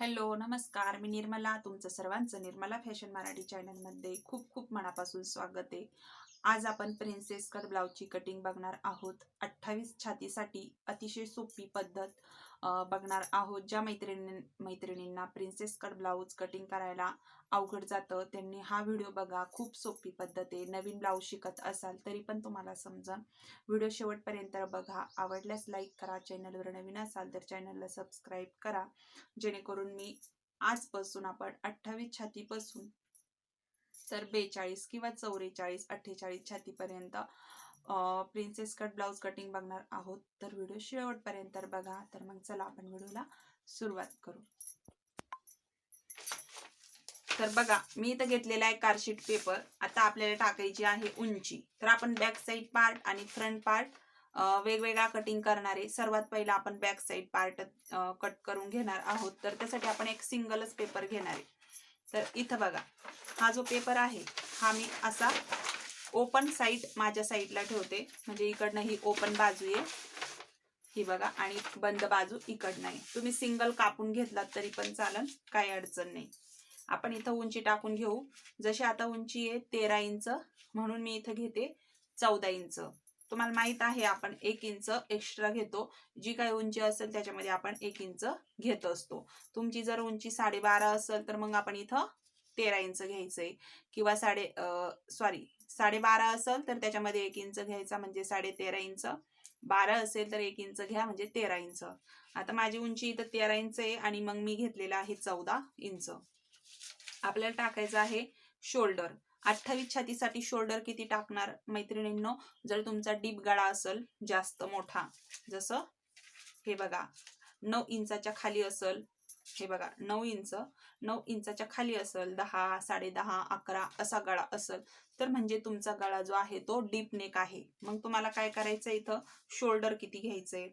Hello नमस्कार. मी निर्मला तुमचं सर्वांचं निर्मला फॅशन मराठी चॅनलमध्ये खूप खूप मनापासून स्वागत आहे. आज आपण प्रिन्सेस कट ब्लाऊजची कटिंग बघणार आहोत. अठ्ठावीस छातीसाठी अतिशय सोपी पद्धत बघणार आहोत. ज्या मैत्रिणी मैत्रिणींना प्रिन्सेस कट ब्लाऊज कटिंग करायला अवघड जातं त्यांनी हा व्हिडिओ बघा. खूप सोपी पद्धत आहे. नवीन ब्लाऊज शिकत असाल तरी पण तुम्हाला समजा व्हिडिओ शेवटपर्यंत बघा. आवडल्यास लाईक करा. चॅनलवर नवीन असाल तर चॅनलला सबस्क्राईब करा. जेणेकरून मी आजपासून आपण अठ्ठावीस छातीपासून तर बेचाळीस किंवा चौवेचाळीस अठ्ठेचाळीस छातीपर्यंत प्रिन्सेस कट ब्लाऊज कटिंग बघणार आहोत. तर व्हिडिओ शेवटपर्यंत बघा. तर मग चला आपण व्हिडिओला सुरुवात करू. तर बघा मी इथं घेतलेला आहे कारशीट पेपर आता आपल्याला टाकायची आहे उंची. तर आपण बॅक साईड पार्ट आणि फ्रंट पार्ट वेगवेगळा कटिंग करणारे सर्वात पहिला आपण बॅक साईड पार्ट कट करून घेणार आहोत. तर त्यासाठी आपण एक सिंगलच पेपर घेणार आहे. तर इथं बघा हा जो पेपर आहे हा मी असा ओपन साईड माझ्या साईडला ठेवते. म्हणजे इकडनं ही ओपन बाजू आहे. ही बघा आणि बंद बाजू इकडनं आहे. तुम्ही सिंगल कापून घेतलात तरी पण चालन काही अडचण नाही. आपण इथं उंची टाकून घेऊ. जशी आता उंची आहे तेरा इंच म्हणून मी इथं घेते चौदा इंच. तुम्हाला माहीत आहे आपण एक इंच एक्स्ट्रा घेतो. जी काही उंची असेल त्याच्यामध्ये आपण एक इंच घेत असतो. तुमची जर उंची साडेबारा असेल तर मग आपण इथं तेरा इंच घ्यायचंय. किंवा साडे सॉरी साडेबारा असेल तर त्याच्यामध्ये एक इंच घ्यायचा म्हणजे साडे तेरा इंच. बारा असेल तर एक इंच घ्या म्हणजे तेरा इंच. आता माझी उंची इथं तेरा इंच आहे आणि मग मी घेतलेला आहे चौदा इंच. आपल्याला टाकायचं आहे शोल्डर अठ्ठावीस छातीसाठी शोल्डर किती टाकणार मैत्रिणींनो? जर तुमचा डीप गळा असेल जास्त मोठा. जसं हे बघा नऊ इंचाच्या खाली असेल हे बघा नऊ इंच नऊ इंचाच्या खाली असेल दहा साडे दहा अकरा असा गळा असेल तर म्हणजे तुमचा गळा जो आहे तो डीप नेक आहे. मग तुम्हाला काय करायचं इथं? शोल्डर किती घ्यायचंय?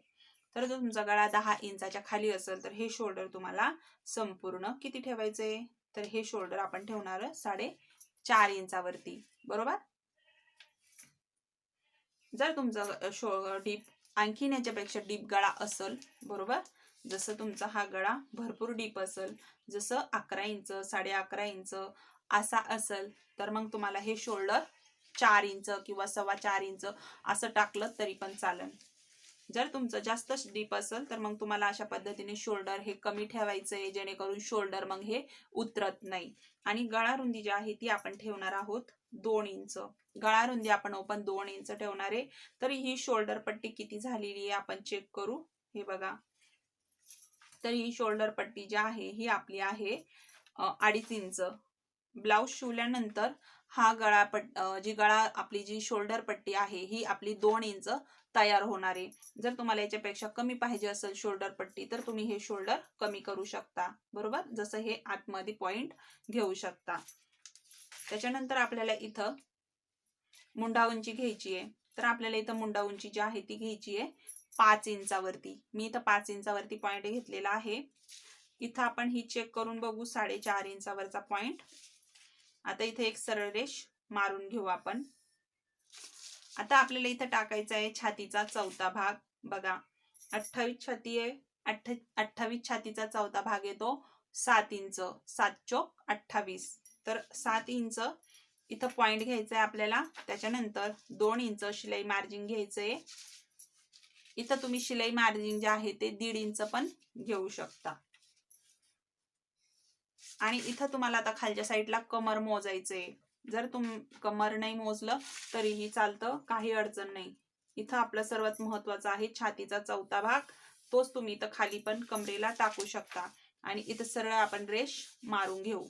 तर जर तुमचा गळा दहा इंचाच्या खाली असेल तर हे शोल्डर तुम्हाला संपूर्ण किती ठेवायचंय? तर हे शोल्डर आपण ठेवणार साडे चार इंचावरती बरोबर? जर तुमचा शो डीप आणखीन याच्यापेक्षा डीप गळा असेल बरोबर? जसं तुमचा हा गळा भरपूर डीप असेल जसं अकरा इंच साडे अकरा इंच असा असेल तर मग तुम्हाला हे शोल्डर चार इंच किंवा सव्वा चार इंच असं टाकलं तरी पण चालेल. जर तुमचं जास्त डीप असेल तर मग तुम्हाला अशा पद्धतीने शोल्डर हे कमी ठेवायचं आहे जेणेकरून शोल्डर मग हे उतरत नाही. आणि गळा रुंदी जी आहे ती आपण ठेवणार आहोत दोन इंच. गळा रुंदी आपण ओपन दोन इंच ठेवणार आहे. तर ही शोल्डर पट्टी किती झालेली आहे आपण चेक करू. हे बघा. तर ही शोल्डर पट्टी जी आहे ही आपली आहे अडीच इंच. ब्लाऊज शिवल्यानंतर हा गळा पट जी गळा आपली जी शोल्डर पट्टी आहे ही आपली दोन इंच तयार होणार आहे. जर तुम्हाला याच्यापेक्षा कमी पाहिजे असेल शोल्डर पट्टी तर तुम्ही हे शोल्डर कमी करू शकता. बरोबर? जसं हे आतमध्ये पॉइंट घेऊ शकता. त्याच्यानंतर आपल्याला इथं मुंडा उंची घ्यायची आहे. तर आपल्याला इथं मुंडा उंची जी आहे ती घ्यायची आहे पाच इंचावरती. मी इथं पाच इंचावरती पॉइंट घेतलेला आहे. इथं आपण ही चेक करून बघू साडेचार इंचावरचा पॉइंट आता इथे एक सरळ रेष मारून घेऊ आपण. आता आपल्याला इथं टाकायचा आहे छातीचा चौथा भाग. बघा अठ्ठावीस छाती आहे अठ्ठ अठ्ठावीस छातीचा चौथा भाग येतो. सात इंच सात चोक अठ्ठावीस. तर सात इंच इथं पॉइंट घ्यायचा आहे आपल्याला. त्याच्यानंतर दोन इंच शिलाई मार्जिन घ्यायचंय इथं तुम्ही शिलाई मार्जिन जे आहे ते दीड इंच पण घेऊ शकता. आणि इथं तुम्हाला आता खालच्या साईडला कमर मोजायचंय. जर तुम कमर नाही मोजलं तरीही चालतं काही अडचण नाही. इथं आपलं सर्वात महत्त्वाचा आहे छातीचा चौथा भाग. तोच तुम्ही इथं खाली पण कमरेला टाकू शकता. आणि इथं सरळ आपण रेश मारून घेऊ.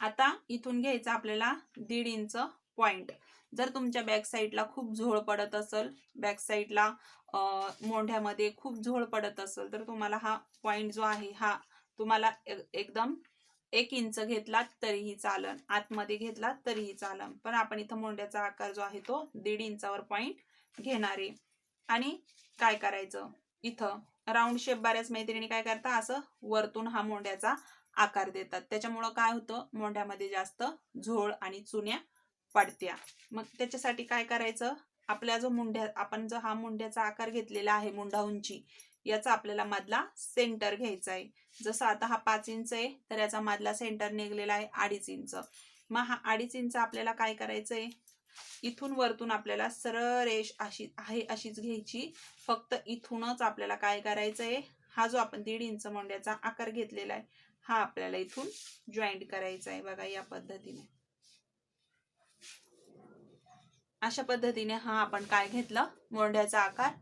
आता इथून घ्यायचं आपल्याला दीड इंच पॉइंट. जर तुमच्या बॅक साईडला खूप झोळ पडत असेल बॅक साईडला मोंढ्यामध्ये खूप झोळ पडत असेल तर तुम्हाला हा पॉइंट जो आहे हा तुम्हाला एकदम एक इंच घेतलात तरीही चालन. आतमध्ये घेतलात तरीही चालन. पण आपण इथं मोंड्याचा आकार जो आहे तो दीड इंचावर पॉइंट घेणार आहे. आणि काय करायचं? इथं राऊंड शेप बऱ्याच मैत्रिणी काय करता असं वरतून हा मोंड्याचा आकार देतात. त्याच्यामुळं काय होतं? मोंढ्यामध्ये जास्त झोळ आणि चुन्या पडत्या. मग त्याच्यासाठी काय करायचं? आपल्या जो मुंड्या आपण जो हा मुंड्याचा आकार घेतलेला आहे मुंडा उंची याचा आपल्याला मधला सेंटर घ्यायचा आहे. जसं आता हा पाच इंच आहे तर याचा मधला सेंटर निघलेला आहे अडीच इंच मग हा अडीच इंच आपल्याला काय करायचं आहे इथून वरतून आपल्याला सरळ रेष अशी आहे अशीच घ्यायची. फक्त इथूनच आपल्याला काय करायचं आहे हा जो आपण दीड इंच मोंड्याचा आकार घेतलेला आहे हा आपल्याला इथून जॉईंट करायचा आहे बघा या पद्धतीने. अशा पद्धतीने हा आपण काय घेतला? मोंढ्याचा आकार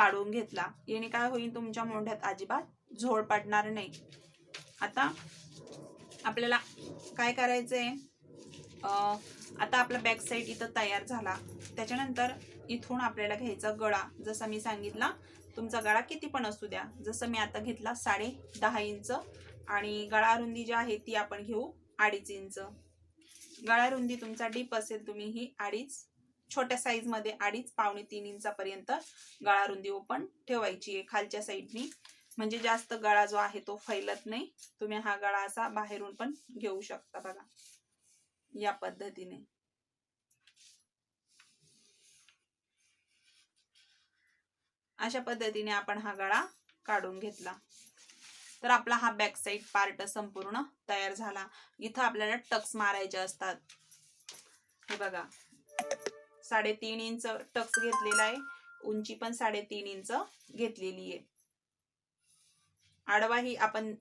काढून घेतला. याने काय होईल? तुमच्या मोंढ्यात अजिबात झोळ पडणार नाही. आता आपल्याला काय करायचंय? आहे आता आपला बॅक साईड इथं तयार झाला. त्याच्यानंतर इथून आपल्याला घ्यायचा गळा. जसा मी सांगितला तुमचा गळा किती पण असू द्या. जसं मी आता घेतला साडे दहा इंच आणि गळा रुंदी जी आहे ती आपण घेऊ अडीच इंच. गळा रुंदी तुमचा डीप असेल तुम्ही ही अडीच छोट्या साईजमध्ये अडीच पावणे तीन इंचापर्यंत गळा रुंदी ओपन ठेवायची आहे. खालच्या साईडनी म्हणजे जास्त गळा जो आहे तो फैलत नाही. तुम्ही हा गळा असा बाहेरून पण घेऊ शकता बघा. या पद्धतीने. अशा पद्धतीने आपण हा गळा काढून घेतला. तर आपला हा बॅक साईड पार्ट संपूर्ण तयार झाला. इथं आपल्याला टक्स मारायचे असतात. हे बघा. साडेतीन इंच टक्स घेतलेला आहे. उंची पण साडेतीन इंच घेतलेली आहे. आडवाही आपण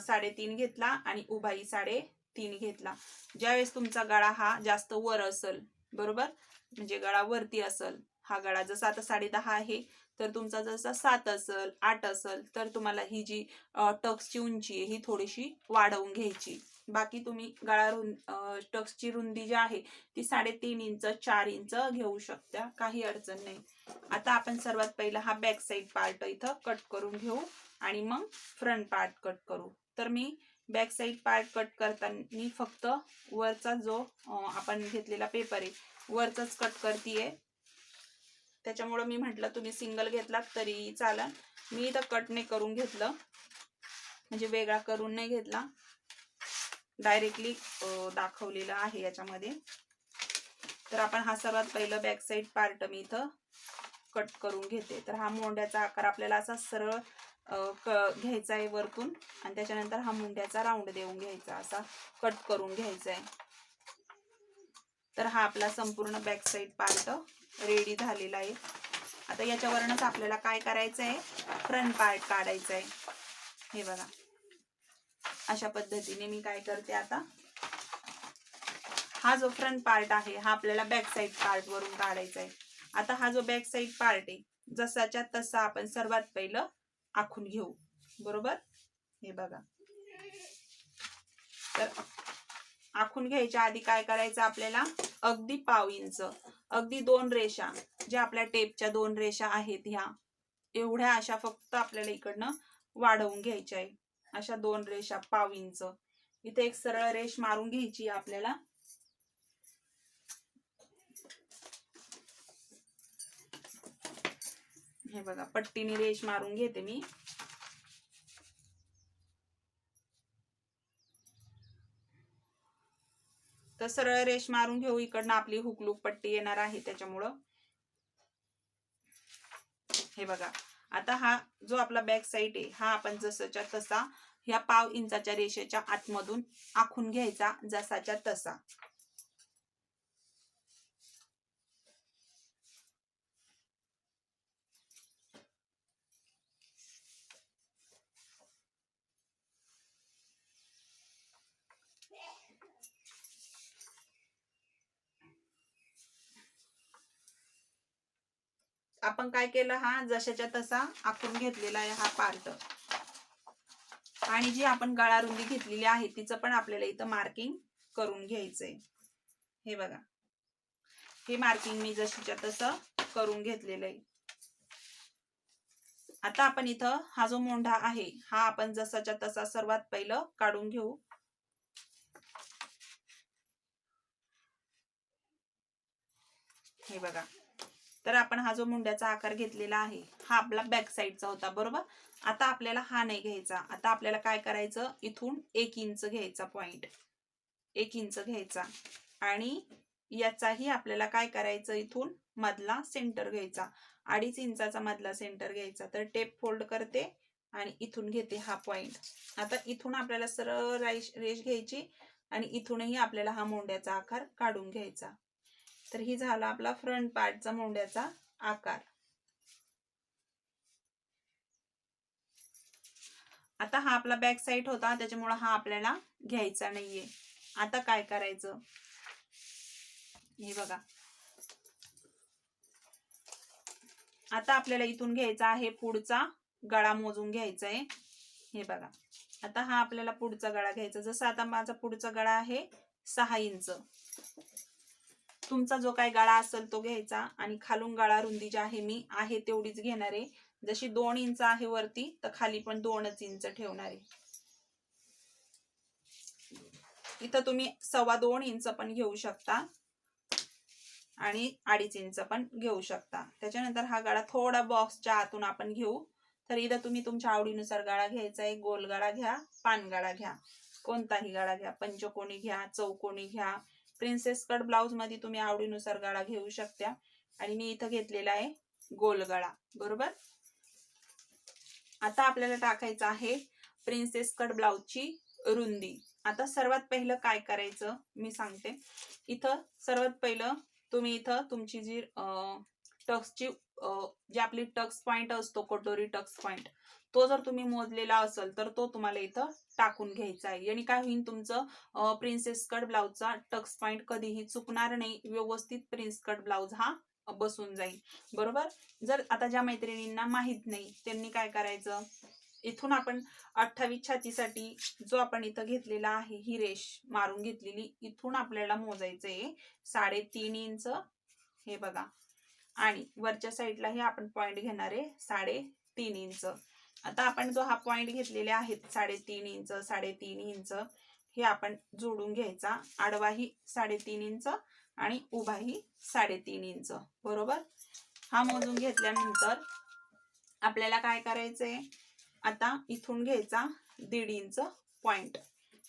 साडेतीन घेतला आणि उभाही साडेतीन घेतला. ज्यावेळेस तुमचा गळा हा जास्त वर असेल बरोबर? म्हणजे गळा वरती असेल हा गळा जसा आता साडे दहा आहे तर तुमचा जसा सात असेल आठ असेल तर तुम्हाला ही जी टक्सची उंची आहे ही थोडीशी वाढवून घ्यायची. बाकी तुम्ही गळा रुंद टक्सची रुंदी जी आहे ती साडेतीन इंच चार इंच घेऊ शकता. काही अडचण नाही. आता आपण सर्वात पहिला हा बॅक साईड पार्ट इथं कट करून घेऊ आणि मग फ्रंट पार्ट कट करू. तर मी बॅक साईड पार्ट कट करताना फक्त वरचा जो आपण घेतलेला पेपर आहे वरचाच कट करतीये. त्याच्यामुळं मी म्हटलं तुम्ही सिंगल घेतलात तरी चालन मी इथं कट नाही करून घेतलं. म्हणजे वेगळा करून नाही घेतला. डायरेक्टली दाखवलेलं आहे याच्यामध्ये. तर आपण हा सर्वात पहिलं बॅक साईड पार्ट मी इथं कट करून घेते. तर हा मोंड्याचा आकार आपल्याला असा सरळ क- घ्यायचा आहे वरतून आणि त्याच्यानंतर हा मुंड्याचा राऊंड देऊन घ्यायचा असा कट करून घ्यायचा आहे. तर हा आपला संपूर्ण बॅक साईड पार्ट रेडी झालेला आहे. आता याच्यावरनच आपल्याला काय करायचं आहे? फ्रंट पार्ट काढायचा आहे. हे बघा. अशा पद्धतीने मी काय करते आता? हा जो फ्रंट पार्ट आहे हा आपल्याला बॅक साईड पार्ट वरून काढायचा आहे. आता हा जो बॅक साईड पार्ट आहे जसाच्या तसा आपण सर्वात पहिलं आखून घेऊ. बरोबर? हे बघा. तर आखून घ्यायच्या आधी काय करायचं आपल्याला? अगदी पाव इंच अगदी दोन रेषा ज्या आपल्या टेपच्या दोन रेषा आहेत ह्या एवढ्या अशा फक्त आपल्याला इकडनं वाढवून घ्यायच्या आहे. अशा दोन रेषा पाव इंच इथे एक सरळ रेष मारून घ्यायची आपल्याला. हे बघा पट्टीने रेष मारून घेते मी. तर सरळ रेष मारून घेऊ इकडनं आपली हुकलूक पट्टी येणार आहे त्याच्यामुळं. हे बघा आता हा जो आपला बॅक साईड आहे हा आपण जसाच्या तसा ह्या पाव इंचाच्या रेषेच्या आतमधून आखून घ्यायचा जसाच्या तसा. आपण काय केलं? हा जशाच्या तसा आखून घेतलेला आहे हा पार्ट आणि जी आपण गळा रुंदी घेतलेली आहे तिचं पण आपल्याला इथं मार्किंग करून घ्यायचंय. हे बघा. हे मार्किंग मी जशीच्या तसं करून घेतलेलं आहे. आता आपण इथं हा जो मोंढा आहे हा आपण जसाच्या तसा सर्वात पहिलं काढून घेऊ. हे बघा. तर आपण हा जो मुंड्याचा आकार घेतलेला आहे हा आपला बॅक साईडचा होता बरोबर? आता आपल्याला हा नाही घ्यायचा. आता आपल्याला काय करायचं? इथून एक इंच घ्यायचा पॉइंट एक इंच घ्यायचा. आणि याचाही आपल्याला काय करायचं? इथून मधला सेंटर घ्यायचा. अडीच इंचाचा मधला सेंटर घ्यायचा. तर टेप फोल्ड करते आणि इथून घेते हा पॉइंट आता इथून आपल्याला सरळ रेष रेष घ्यायची आणि इथूनही आपल्याला हा मोंड्याचा आकार काढून घ्यायचा. तर ही झाला आपला फ्रंट पार्टचा मोंड्याचा आकार. आता हा आपला बॅक साईड होता त्याच्यामुळे हा आपल्याला घ्यायचा नाहीये. आता काय करायचं? हे बघा. आता आपल्याला इथून घ्यायचा आहे पुढचा गळा मोजून घ्यायचा आहे हे बघा. आता हा आपल्याला पुढचा गळा घ्यायचा. जसं आता माझा पुढचा गळा आहे सहा इंच. तुमचा जो काही गळा असेल तो घ्यायचा आणि खालून गळा रुंदी जी आहे मी आहे तेवढीच घेणार आहे. जशी दोन इंच आहे वरती तर खाली पण दोनच इंच ठेवणार आहे. इथं तुम्ही सव्वा दोन इंच पण घेऊ शकता आणि अडीच इंच पण घेऊ शकता. त्याच्यानंतर हा गळा थोडा बॉक्सच्या आतून आपण घेऊ. तर इथं तुम्ही तुमच्या आवडीनुसार गळा घ्यायचा आहे. गोल गळा घ्या पान गळा घ्या कोणताही गळा घ्या पंचकोणी घ्या चौकोनी घ्या प्रिन्सेस कट ब्लाउजमध्ये तुम्ही आवडीनुसार गळा घेऊ शकता. आणि मी इथं घेतलेला आहे गोल गळा. बरोबर? आता आपल्याला टाकायचं आहे प्रिन्सेस कट ब्लाउजची रुंदी. आता सर्वात पहिलं काय करायचं? मी सांगते. इथं सर्वात पहिलं तुम्ही इथं तुमची जी टक्सची जी आपली टक्स पॉइंट असतो कटोरी टक्स पॉइंट तो जर तुम्ही मोजलेला असेल तर तो तुम्हाला इथं टाकून घ्यायचा आहे. आणि काय होईल तुमचं प्रिन्सेस कट ब्लाउजचा टक्स पॉइंट कधीही चुकणार नाही. व्यवस्थित प्रिन्स कट ब्लाउज हा बसून जाईल. बरोबर? जर आता ज्या मैत्रिणींना माहीत नाही त्यांनी काय करायचं? इथून आपण अठ्ठावीस छातीसाठी जो आपण इथं घेतलेला आहे ही रेश मारून घेतलेली इथून आपल्याला मोजायचं आहे साडेतीन इंच. हे बघा. आणि वरच्या साईडलाही आपण पॉइंट घेणार आहे साडेतीन इंच. आता आपण जो हा पॉइंट घेतलेले आहेत साडेतीन इंच साडेतीन इंच हे आपण जोडून घ्यायचा. आडवाही साडेतीन इंच आणि उभाही साडेतीन इंच. बरोबर? हा मोजून घेतल्यानंतर आपल्याला काय करायचंय? आता इथून घ्यायचा दीड इंच पॉइंट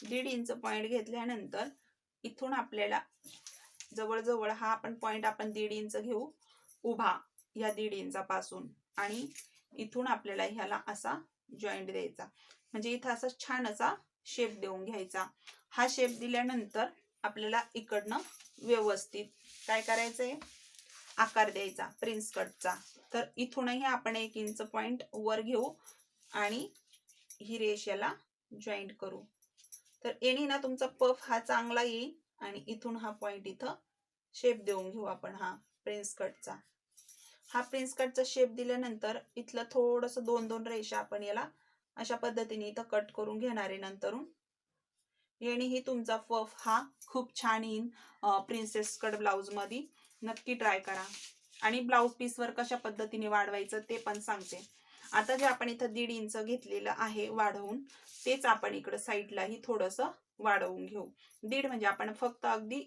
दीड इंच पॉइंट घेतल्यानंतर इथून आपल्याला जवळजवळ हा आपण पॉइंट आपण दीड इंच घेऊ. उभा या दीड इंचापासून आणि इथून आपल्याला ह्याला असा जॉईंट द्यायचा. म्हणजे इथं असा छान असा शेप देऊन घ्यायचा. हा शेप दिल्यानंतर आपल्याला इकडनं व्यवस्थित काय करायचंय आकार द्यायचा प्रिन्स कटचा तर इथूनही आपण एक इंच पॉइंट वर घेऊ आणि ही रेष याला जॉईंट करू. तर येणे ना तुमचा पफ हा चांगला येईल आणि इथून हा पॉइंट इथं शेप देऊन घेऊ आपण हा प्रिन्स कटचा हा प्रिन्स कटचा शेप दिल्यानंतर इथलं थोडस दोन दोन रेषा आपण याला अशा पद्धतीने इथं कट करून घेणार आहे नंतरून. याने ही तुमचा फफ हा खूप छान येईन प्रिन्सेस कट ब्लाउजमध्ये नक्की ट्राय करा. आणि ब्लाऊज पीसवर कशा पद्धतीने वाढवायचं ते पण सांगते. आता जे आपण इथं दीड इंच घेतलेलं आहे वाढवून तेच आपण इकडं साईडलाही थोडस वाढवून घेऊ. दीड म्हणजे आपण फक्त अगदी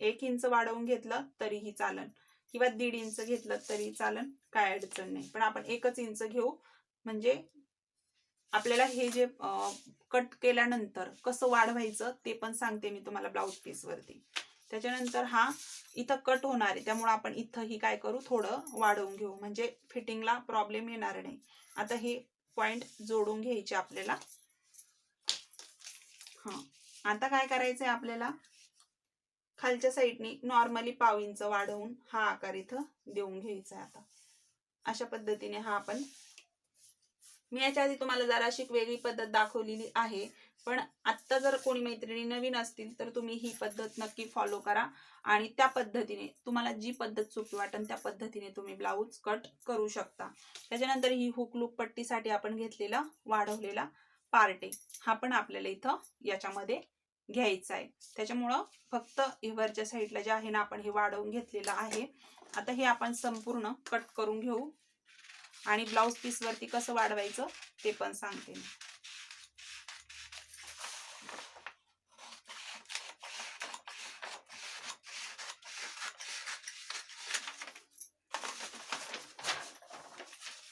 एक इंच वाढवून घेतलं तरीही चालन. किंवा दीड इंच घेतलं तरी चालन काय अडचण नाही. पण आपण एकच इंच घेऊ म्हणजे आपल्याला हे जे कट केल्यानंतर कसं वाढवायचं ते पण सांगते मी तुम्हाला ब्लाऊज पीस वरती. त्याच्यानंतर हा इथं कट होणार आहे. त्यामुळे आपण इथंही काय करू थोडं वाढवून घेऊ. म्हणजे फिटिंगला प्रॉब्लेम येणार नाही. आता हे पॉइंट जोडून घ्यायचे आपल्याला. हा. आता काय करायचंय आपल्याला? खालच्या साईडनी नॉर्मली पाव इंच वाढवून हा आकार इथं देऊन घ्यायचा आहे आता. अशा पद्धतीने हा आपण मी याच्या आधी तुम्हाला जराशी वेगळी पद्धत दाखवलेली आहे. पण आत्ता जर कोणी मैत्रिणी नवीन असतील तर तुम्ही ही पद्धत नक्की फॉलो करा. आणि त्या पद्धतीने तुम्हाला जी पद्धत सोपी वाटेल त्या पद्धतीने तुम्ही ब्लाऊज कट करू शकता. त्याच्यानंतर ही हुक लुक पट्टीसाठी आपण घेतलेला वाढवलेला पार्टे. हा पण आपल्याला इथं याच्यामध्ये घ्यायचा आहे त्याच्यामुळं फक्त हिवरच्या साईडला जे आहे ना आपण हे वाढवून घेतलेलं आहे. आता हे आपण संपूर्ण कट करून घेऊ. आणि ब्लाऊज पीसवरती कसं वाढवायचं ते पण सांगते मी.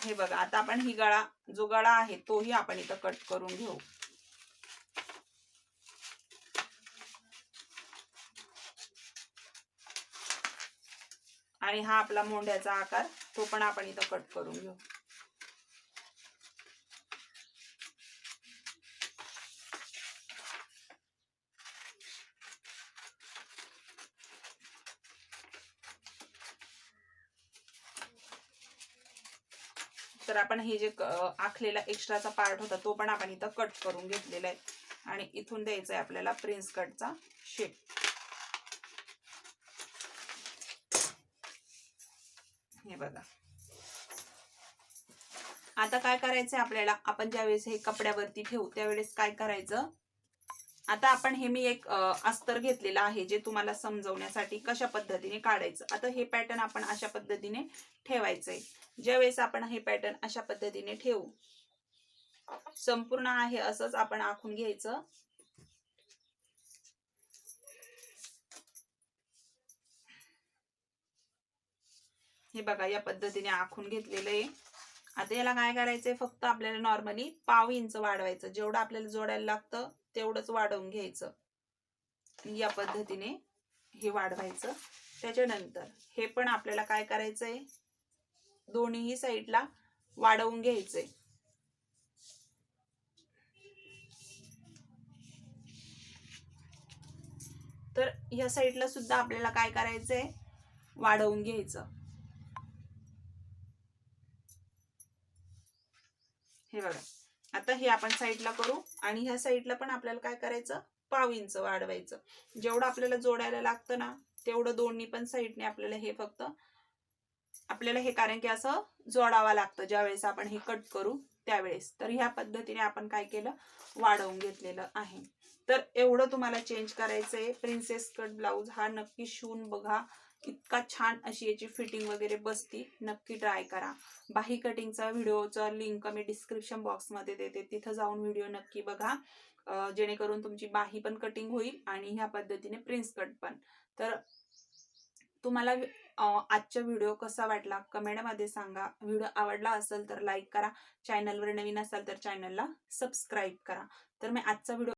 हे बघा आता आपण ही गळा जो गळा आहे तोही आपण इथं कट करून घेऊ. आणि हा आपला मोंढ्याचा आकार तो पण आपण इथं कट करून घेऊ. तर आपण हे जे आखलेला एक्स्ट्राचा पार्ट होता तो पण आपण इथं कट करून घेतलेला आहे. आणि इथून द्यायचा आहे आपल्याला प्रिन्स कटचा शेप हे बघा. आता काय करायचंय आपल्याला? आपण ज्यावेळेस हे कपड्यावरती ठेवू त्यावेळेस काय करायचं? आता आपण हे मी एक अस्तर घेतलेलं आहे जे तुम्हाला समजवण्यासाठी कशा पद्धतीने काढायचं. आता हे पॅटर्न आपण अशा पद्धतीने ठेवायचंय. ज्यावेळेस आपण हे पॅटर्न अशा पद्धतीने ठेवू संपूर्ण आहे असंच आपण आखून घ्यायचं. हे बघा या पद्धतीने आखून घेतलेलं आहे. आता याला काय करायचंय? फक्त आपल्याला नॉर्मली पाव इंच वाढवायचं. जेवढं आपल्याला जोडायला लागतं तेवढंच वाढवून घ्यायचं. या पद्धतीने हे वाढवायचं. त्याच्यानंतर हे पण आपल्याला काय करायचंय? दोन्हीही साईडला वाढवून घ्यायचंय. तर ह्या साईडला सुद्धा आपल्याला काय करायचंय? वाढवून घ्यायचं. हे बघा. आता हे आपण साईडला करू आणि ह्या साईडला पण आपल्याला काय करायचं? पाव इंच वाढवायचं. जेवढं आपल्याला जोडायला लागतं ना तेवढं दोन्ही पण साईडने आपल्याला हे फक्त आपल्याला हे कारण की असं जोडावं लागतं. ज्यावेळेस आपण हे कट करू त्यावेळेस. तर ह्या पद्धतीने आपण काय केलं? वाढवून घेतलेलं आहे. तर एवढं तुम्हाला चेंज करायचंय. प्रिन्सेस कट ब्लाऊज हा नक्की शिवून बघा. इतका छान अशी याची फिटिंग वगैरे बसती. नक्की ट्राय करा. बाही कटिंगचा व्हिडिओचा लिंक मी डिस्क्रिप्शन बॉक्समध्ये देते. तिथं जाऊन व्हिडिओ नक्की बघा. जेणेकरून तुमची बाही पण कटिंग होईल आणि ह्या पद्धतीने प्रिन्स कट पण. तर तुम्हाला आजचा व्हिडिओ कसा वाटला? कमेंटमध्ये सांगा. व्हिडिओ आवडला असेल तर लाईक करा. चॅनलवर नवीन असाल तर चॅनलला सबस्क्राईब करा. तर मी आजचा व्हिडिओ